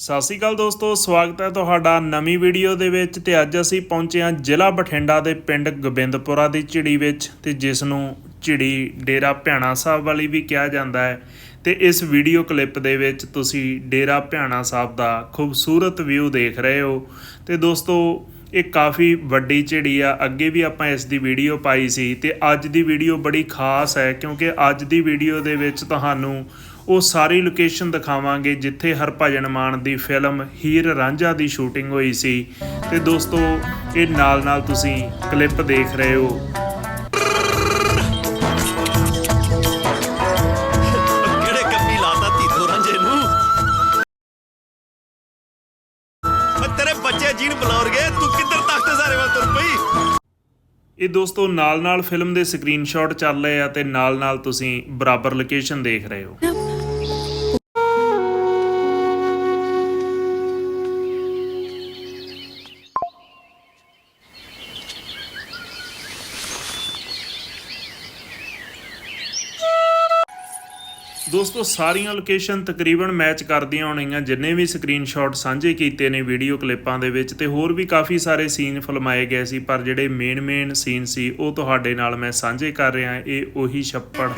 ਸਤਿ ਸ਼੍ਰੀ ਅਕਾਲ ਦੋਸਤੋ, ਸਵਾਗਤ ਹੈ ਤੁਹਾਡਾ ਨਵੀਂ ਵੀਡੀਓ ਦੇ ਵਿੱਚ ਤੇ ਅੱਜ ਅਸੀਂ ਪਹੁੰਚੇ ਹਾਂ ਜ਼ਿਲ੍ਹਾ ਬਠਿੰਡਾ ਦੇ ਪਿੰਡ ਗੋਬਿੰਦਪੁਰਾ ਦੀ ਝਿੜੀ ਵਿੱਚ ਤੇ ਜਿਸ ਨੂੰ ਝਿੜੀ ਡੇਰਾ ਭਿਆਣਾ ਸਾਹਿਬ ਵਾਲੀ ਵੀ ਕਿਹਾ ਜਾਂਦਾ ਹੈ। ਤੇ ਇਸ ਵੀਡੀਓ ਕਲਿੱਪ ਦੇ ਵਿੱਚ ਤੁਸੀਂ ਡੇਰਾ ਭਿਆਣਾ ਸਾਹਿਬ ਦਾ ਖੂਬਸੂਰਤ ਵਿਊ ਦੇਖ ਰਹੇ ਹੋ। ਤੇ ਦੋਸਤੋ, ਇਹ ਕਾਫੀ ਵੱਡੀ ਝਿੜੀ ਆ, ਅੱਗੇ ਵੀ ਆਪਾਂ ਇਸ ਦੀ ਵੀਡੀਓ ਪਾਈ ਸੀ ਤੇ ਅੱਜ ਦੀ ਵੀਡੀਓ ਬੜੀ ਖਾਸ ਹੈ ਕਿਉਂਕਿ ਅੱਜ ਦੀ ਵੀਡੀਓ ਦੇ ਵਿੱਚ ਤੁਹਾਨੂੰ ਉਹ ਸਾਰੀ ਲੋਕੇਸ਼ਨ ਦਿਖਾਵਾਂਗੇ ਜਿੱਥੇ ਹਰਭਜਨ ਮਾਨ ਦੀ ਫਿਲਮ ਹੀਰ ਰਾਂਝਾ ਦੀ ਸ਼ੂਟਿੰਗ ਹੋਈ ਸੀ। ਤੇ ਦੋਸਤੋ ਇਹ ਨਾਲ ਨਾਲ ਤੁਸੀਂ ਕਲਿੱਪ ਦੇਖ ਰਹੇ ਹੋ। ਕਿਹੜੇ ਕੰਮੀ ਲਾਤਾ ਧੀਤੋ ਰਾਂਝੇ ਨੂੰ? ਓ ਤੇਰੇ ਬੱਚੇ ਜੀਣ ਬਲੌਰ ਗਏ ਤੂੰ ਕਿੱਧਰ ਤੱਕ ਸਾਰੇ ਵੱਲ ਤੁਰ ਪਈ? ਇਹ ਦੋਸਤੋ ਨਾਲ ਨਾਲ ਫਿਲਮ ਦੇ ਸਕਰੀਨਸ਼ਾਟ ਚੱਲ ਰਹੇ ਆ ਤੇ ਨਾਲ ਨਾਲ ਤੁਸੀਂ ਬਰਾਬਰ ਲੋਕੇਸ਼ਨ ਦੇਖ ਰਹੇ ਹੋ। ਦੋਸਤੋ, ਸਾਰੀਆਂ ਲੋਕੇਸ਼ਨ ਤਕਰੀਬਨ ਮੈਚ ਕਰਦੀਆਂ ਹੋਣਗੀਆਂ। ਜਿੰਨੇ ਵੀ ਸਕਰੀਨਸ਼ਾਟ ਸਾਂਝੇ ਕੀਤੇ ਨੇ ਵੀਡੀਓ ਕਲਿੱਪਾਂ ਦੇ ਵਿੱਚ ਤੇ ਹੋਰ ਵੀ ਕਾਫੀ ਸਾਰੇ ਸੀਨ ਫਿਲਮਾਏ ਗਏ ਸੀ, ਪਰ ਜਿਹੜੇ ਮੇਨ ਮੇਨ ਸੀਨ ਸੀ, ਉਹ ਤੁਹਾਡੇ ਨਾਲ ਮੈਂ ਸਾਂਝੇ ਕਰ ਰਿਹਾ, ਇਹ ਉਹੀ ਛੱਪੜ।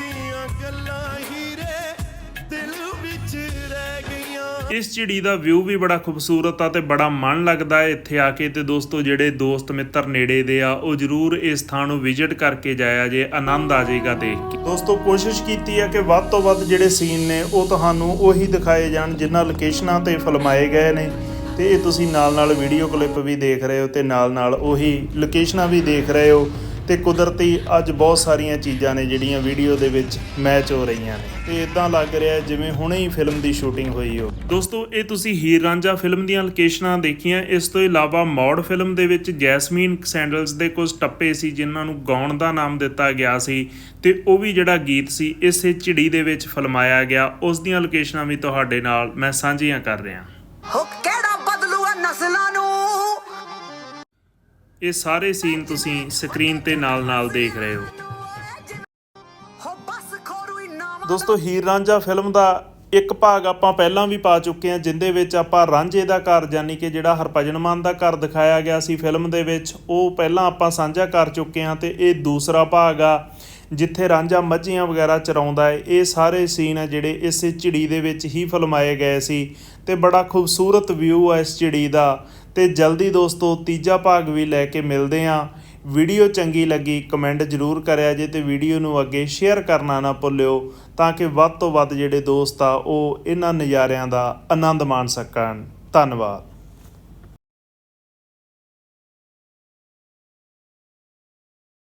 ਇਸ ਝਿੜੀ ਦਾ ਵਿਊ ਵੀ ਬੜਾ ਖੂਬਸੂਰਤ ਆ ਤੇ ਬੜਾ ਮਨ ਲੱਗਦਾ ਹੈ ਇੱਥੇ ਆ ਕੇ। ਤੇ ਦੋਸਤੋ, ਜਿਹੜੇ ਦੋਸਤ ਮਿੱਤਰ ਨੇੜੇ ਦੇ ਆ, ਉਹ ਜਰੂਰ ਇਸ ਥਾਂ ਨੂੰ ਵਿਜ਼ਿਟ ਕਰਕੇ ਜਾਇਆ ਜੇ, ਆਨੰਦ ਆ ਜਾਏਗਾ ਦੇਖ ਕੇ। ਦੋਸਤੋ, ਕੋਸ਼ਿਸ਼ ਕੀਤੀ ਆ ਕਿ ਵੱਧ ਤੋਂ ਵੱਧ ਜਿਹੜੇ ਸੀਨ ਨੇ, ਉਹ ਤੁਹਾਨੂੰ ਉਹੀ ਦਿਖਾਏ ਜਾਣ, ਜਿਨ੍ਹਾਂ ਲੋਕੇਸ਼ਨਾਂ ਤੇ ਫਿਲਮਾਏ ਗਏ ਨੇ। ਤੇ ਇਹ ਤੁਸੀਂ ਨਾਲ ਨਾਲ ਵੀਡੀਓ ਕਲਿੱਪ ਵੀ ਦੇਖ ਰਹੇ ਹੋ ਤੇ ਨਾਲ ਨਾਲ ਉਹੀ ਲੋਕੇਸ਼ਨਾਂ ਵੀ ਦੇਖ ਰਹੇ ਹੋ। ਤੇ ਕੁਦਰਤੀ ਅੱਜ ਬਹੁਤ ਸਾਰੀਆਂ ਚੀਜ਼ਾਂ ਨੇ ਜਿਹੜੀਆਂ ਵੀਡੀਓ ਦੇ ਵਿੱਚ ਮੈਚ ਹੋ ਰਹੀਆਂ ਨੇ। ਤੇ ਇਦਾਂ ਲੱਗ ਰਿਹਾ ਜਿਵੇਂ ਹੁਣੇ ਹੀ ਫਿਲਮ ਦੀ ਸ਼ੂਟਿੰਗ ਹੋਈ ਹੋ। ਦੋਸਤੋ, ਇਹ ਤੁਸੀਂ ਹੀਰ ਰਾਂਝਾ ਫਿਲਮ ਦੀਆਂ ਲੋਕੇਸ਼ਨਾਂ ਦੇਖੀਆਂ। ਇਸ ਤੋਂ ਇਲਾਵਾ ਮੌੜ ਫਿਲਮ ਦੇ ਵਿੱਚ ਜੈਸਮੀਨ ਸੈਂਡਲਸ ਦੇ ਕੁਝ ਟੱਪੇ ਸੀ, ਜਿਨ੍ਹਾਂ ਨੂੰ ਗਾਉਣ ਦਾ ਨਾਮ ਦਿੱਤਾ ਗਿਆ ਸੀ। ਤੇ ਉਹ ਵੀ ਜਿਹੜਾ ਗੀਤ ਸੀ, ਇਸੇ ਝਿੜੀ ਦੇ ਵਿੱਚ ਫਿਲਮਾਇਆ ਗਿਆ। ਉਸ ਦੀਆਂ ਲੋਕੇਸ਼ਨਾਂ ਵੀ ਤੁਹਾਡੇ ਨਾਲ ਮੈਂ ਸਾਂਝੀਆਂ ਕਰ ਰਿਹਾ। ਹੋ ਕਿਹੜਾ ਬਦਲੂ ਨਸਲਾਂ ਨੂੰ? ਇਹ ਸਾਰੇ ਸੀਨ ਤੁਸੀਂ ਸਕਰੀਨ ਤੇ ਨਾਲ-ਨਾਲ ਦੇਖ ਰਹੇ ਹੋ। ਦੋਸਤੋ, ਹੀਰ ਰਾਂਝਾ ਫਿਲਮ ਦਾ ਇੱਕ ਭਾਗ ਆਪਾਂ ਪਹਿਲਾਂ ਵੀ ਪਾ ਚੁੱਕੇ ਹਾਂ, ਜਿੰਦੇ ਵਿੱਚ ਆਪਾਂ ਰਾਂਝੇ ਦਾ ਘਰ, ਯਾਨੀ ਕਿ ਜਿਹੜਾ ਹਰਭਜਨ ਮਾਨ ਦਾ ਘਰ ਦਿਖਾਇਆ ਗਿਆ ਸੀ ਫਿਲਮ ਦੇ ਵਿੱਚ, ਉਹ ਪਹਿਲਾਂ ਆਪਾਂ ਸਾਂਝਾ ਕਰ ਚੁੱਕੇ ਹਾਂ ਤੇ ਇਹ ਦੂਸਰਾ ਭਾਗ ਆ, ਜਿੱਥੇ ਰਾਂਝਾ ਮੱਝੀਆਂ ਵਗੈਰਾ ਚਰਾਉਂਦਾ ਹੈ। ਇਹ ਸਾਰੇ ਸੀਨ ਆ ਜਿਹੜੇ ਇਸੇ ਝਿੜੀ ਦੇ ਵਿੱਚ ਹੀ ਫਿਲਮਾਏ ਗਏ ਸੀ ਤੇ ਬੜਾ ਖੂਬਸੂਰਤ ਵਿਊ ਆ ਇਸ ਝਿੜੀ ਦਾ। ਤੇ ਜਲਦੀ ਦੋਸਤੋ ਤੀਜਾ ਭਾਗ ਵੀ ਲੈ ਕੇ ਮਿਲਦੇ ਆਂ ਵੀਡੀਓ ਚੰਗੀ ਲੱਗੀ ਕਮੈਂਟ ਜ਼ਰੂਰ ਕਰਿਆ ਜੇ ਤੇ ਵੀਡੀਓ ਨੂੰ ਅੱਗੇ ਸ਼ੇਅਰ ਕਰਨਾ ਨਾ ਭੁੱਲਿਓ ਤਾਂ ਕਿ ਵੱਧ ਤੋਂ ਵੱਧ ਜਿਹੜੇ ਦੋਸਤ ਆ ਉਹ ਇਹਨਾਂ ਨਜ਼ਾਰਿਆਂ ਦਾ ਆਨੰਦ ਮਾਣ ਸਕਣ। ਧੰਨਵਾਦ।